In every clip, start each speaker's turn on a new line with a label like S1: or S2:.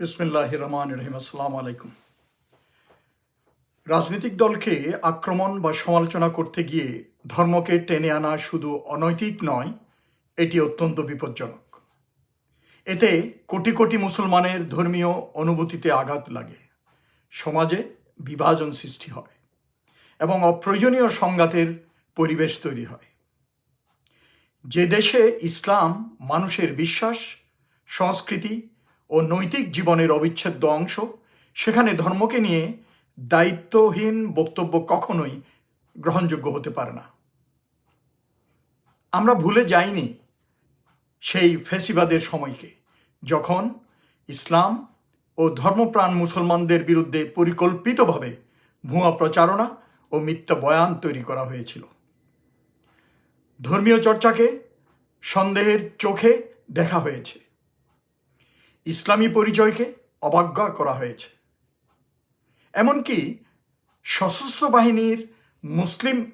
S1: বিসমিল্লাহ রহমান রহিম, আসসালাম আলাইকুম। রাজনৈতিক দলকে আক্রমণ বা সমালোচনা করতে গিয়ে ধর্মকে টেনে আনা শুধু অনৈতিক নয়, এটি অত্যন্ত বিপজ্জনক। এতে কোটি কোটি মুসলমানের ধর্মীয় অনুভূতিতে আঘাত লাগে, সমাজে বিভাজন সৃষ্টি হয় এবং অপ্রয়োজনীয় সংঘাতের পরিবেশ তৈরি হয়। যে দেশে ইসলাম মানুষের বিশ্বাস, সংস্কৃতি ও নৈতিক জীবনের অবিচ্ছেদ্য অংশ। সেখানে ধর্মকে নিয়ে দায়িত্বহীন বক্তব্য কখনোই গ্রহণযোগ্য হতে পারে না। আমরা ভুলে যাইনি সেই ফেসিবাদের সময়কে, যখন ইসলাম ও ধর্মপ্রাণ মুসলমানদের বিরুদ্ধে পরিকল্পিতভাবে ভুয়া প্রচারণা ও মিথ্যা বয়ান তৈরি করা হয়েছিল। ধর্মীয় চর্চাকে সন্দেহের চোখে দেখা হয়েছে। ইসলামী পরিচয়কে অবজ্ঞা করা হয়েছে। এমনকি সশস্ত্র বাহিনীর মুসলিম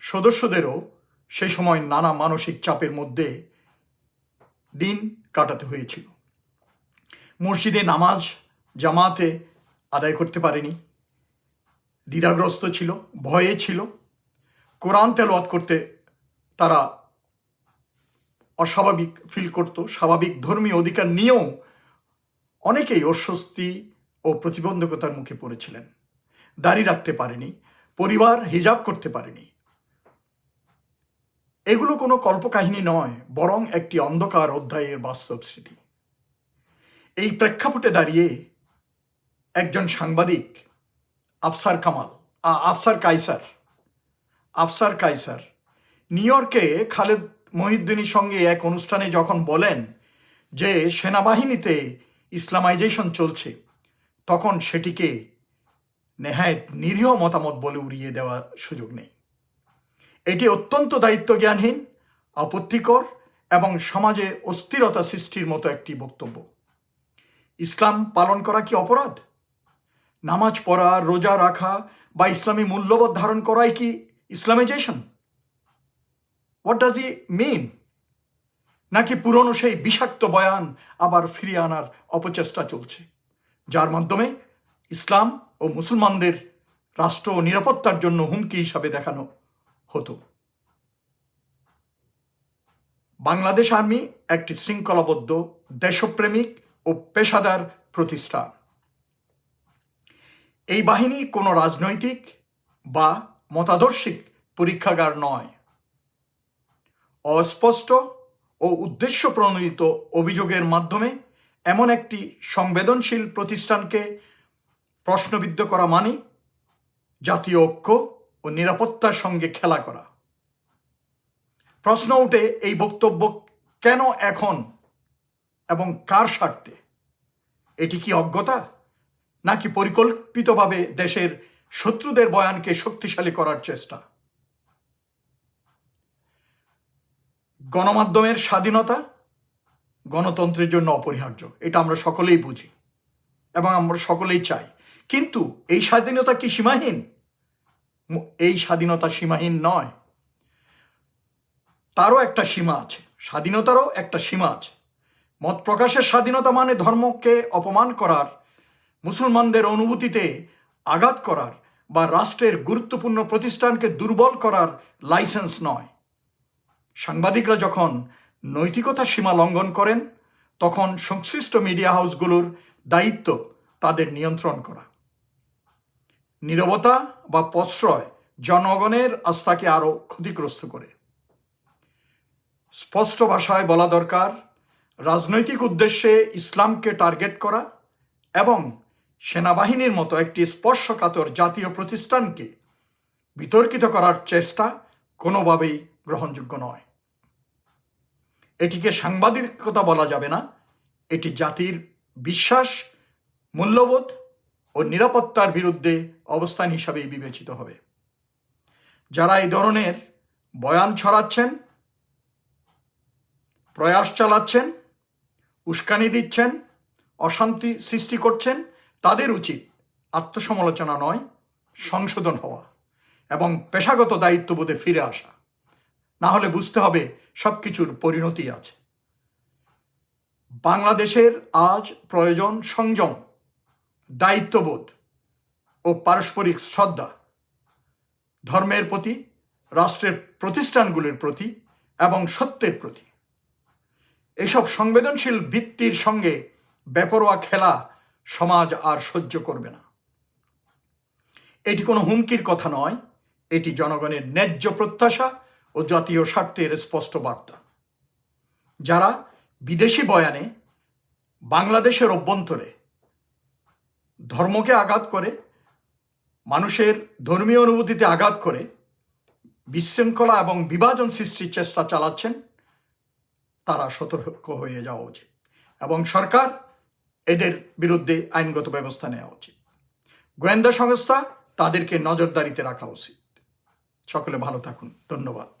S1: সদস্যদেরও সেই সময় নানা মানসিক চাপের মধ্যে দিন কাটাতে হয়েছিল। মসজিদে নামাজ, জামাতে আদায় করতে পারেনি। দ্বিধাগ্রস্ত ছিল, ভয়ে ছিল। কোরআন তেলাওয়াত করতে তারা অস্বাভাবিক ফিল করত, স্বাভাবিক ধর্মীয় অধিকার নিয়েও অনেকেই অস্বস্তি ও প্রতিবন্ধকতার মুখে পড়েছিলেন। দাড়ি রাখতে পারেনি, পরিবার হিজাব করতে পারেনি। এগুলো কোনো কল্পকাহিনী নয়, বরং একটি অন্ধকার অধ্যায়ের বাস্তব স্মৃতি। এই প্রেক্ষাপটে দাঁড়িয়ে একজন সাংবাদিক, আফসার কামাল আফসার কাইসার আফসার কাইসার নিউ ইয়র্কে খালেদ মহিউদ্দিনের সঙ্গে এক অনুষ্ঠানে যখন বলেন যে সেনাবাহিনীতে ইসলামাইজেশন চলছে, তখন সেটিকে নেহায়ত নিরীহ মতামত বলে উড়িয়ে দেওয়ার সুযোগ নেই। এটি অত্যন্ত দায়িত্বজ্ঞানহীন, আপত্তিকর এবং সমাজে অস্থিরতা সৃষ্টির মতো একটি বক্তব্য। ইসলাম পালন করা কি অপরাধ? নামাজ পড়া, রোজা রাখা বা ইসলামী মূল্যবোধ ধারণ করাই কি Islamisation? What does he mean নাকি পুরনো সেই বিষাক্ত বয়ান আবার ফিরিয়ে আনার অপচেষ্টা চলছে? যার মাধ্যমে ইসলাম ও মুসলমানদের রাষ্ট্র ও নিরাপত্তার জন্য হুমকি হিসাবে দেখানো হতো। বাংলাদেশ আর্মি একটি শৃঙ্খলাবদ্ধ, দেশপ্রেমিক ও পেশাদার প্রতিষ্ঠান। এই বাহিনী কোনো রাজনৈতিক বা মতাদর্শিক পরীক্ষাগার নয়। অস্পষ্ট ও উদ্দেশ্য প্রণোদিত অভিযোগের মাধ্যমে এমন একটি সংবেদনশীল প্রতিষ্ঠানকে প্রশ্নবিদ্ধ করা মানে জাতীয় ঐক্য ও নিরাপত্তার সঙ্গে খেলা করা। প্রশ্ন উঠে এই বক্তব্য কেন এখন এবং কার স্বার্থে? এটি কি অজ্ঞতা নাকি পরিকল্পিতভাবে দেশের শত্রুদের বয়ানকে শক্তিশালী করার চেষ্টা? গণমাধ্যমের স্বাধীনতা গণতন্ত্রের জন্য অপরিহার্য। এটা আমরা সকলেই বুঝি এবং আমরা সকলেই চাই। কিন্তু এই স্বাধীনতা কি সীমাহীন? এই স্বাধীনতা সীমাহীন নয়। তারও একটা সীমা আছে। স্বাধীনতারও একটা সীমা আছে। মত প্রকাশের স্বাধীনতা মানে ধর্মকে অপমান করার, মুসলমানদের অনুভূতিতে আঘাত করার বা রাষ্ট্রের গুরুত্বপূর্ণ প্রতিষ্ঠানকে দুর্বল করার লাইসেন্স নয়। সাংবাদিকরা যখন নৈতিকতা সীমা লঙ্ঘন করেন, তখন সংশ্লিষ্ট মিডিয়া হাউসগুলোর দায়িত্ব তাদের নিয়ন্ত্রণ করা। নীরবতা বা প্রশ্রয় জনগণের আস্থাকে আরও ক্ষতিগ্রস্ত করে। স্পষ্ট ভাষায় বলা দরকার, রাজনৈতিক উদ্দেশ্যে ইসলামকে টার্গেট করা এবং সেনাবাহিনীর মতো একটি স্পর্শকাতর জাতীয় প্রতিষ্ঠানকে বিতর্কিত করার চেষ্টা কোনোভাবেই গ্রহণযোগ্য নয়। এটিকে সাংবাদিকতা বলা যাবে না। এটি জাতির বিশ্বাস, মূল্যবোধ ও নিরাপত্তার বিরুদ্ধে অবস্থান হিসাবেই বিবেচিত হবে। যারা এই ধরনের বয়ান ছড়াচ্ছেন, প্রয়াস চালাচ্ছেন, উস্কানি দিচ্ছেন, অশান্তি সৃষ্টি করছেন, তাদের উচিত আত্মসমালোচনা নয়, সংশোধন হওয়া এবং পেশাগত দায়িত্ববোধে ফিরে আসা। না হলে বুঝতে হবে সব কিছুর পরিণতি আছে। বাংলাদেশের আজ প্রয়োজন সংযম, দায়িত্ববোধ ও পারস্পরিক শ্রদ্ধা। ধর্মের প্রতি, রাষ্ট্রের প্রতিষ্ঠানগুলির প্রতি এবং সত্যের প্রতি। এসব সংবেদনশীল ভিত্তির সঙ্গে বেপরোয়া খেলা সমাজ আর সহ্য করবে না। এটি কোনো হুমকির কথা নয়, এটি জনগণের ন্যায্য প্রত্যাশা ও জাতীয় স্বার্থের স্পষ্ট বার্তা। যারা বিদেশি বয়ানে বাংলাদেশের অভ্যন্তরে ধর্মকে আঘাত করে, মানুষের ধর্মীয় অনুভূতিতে আঘাত করে, বিশৃঙ্খলা এবং বিভাজন সৃষ্টির চেষ্টা চালাচ্ছেন, তারা সতর্ক হয়ে যাওয়া উচিত এবং সরকার এদের বিরুদ্ধে আইনগত ব্যবস্থা নেওয়া উচিত। গোয়েন্দা সংস্থা তাদেরকে নজরদারিতে রাখা উচিত। সকলে ভালো থাকুন। ধন্যবাদ।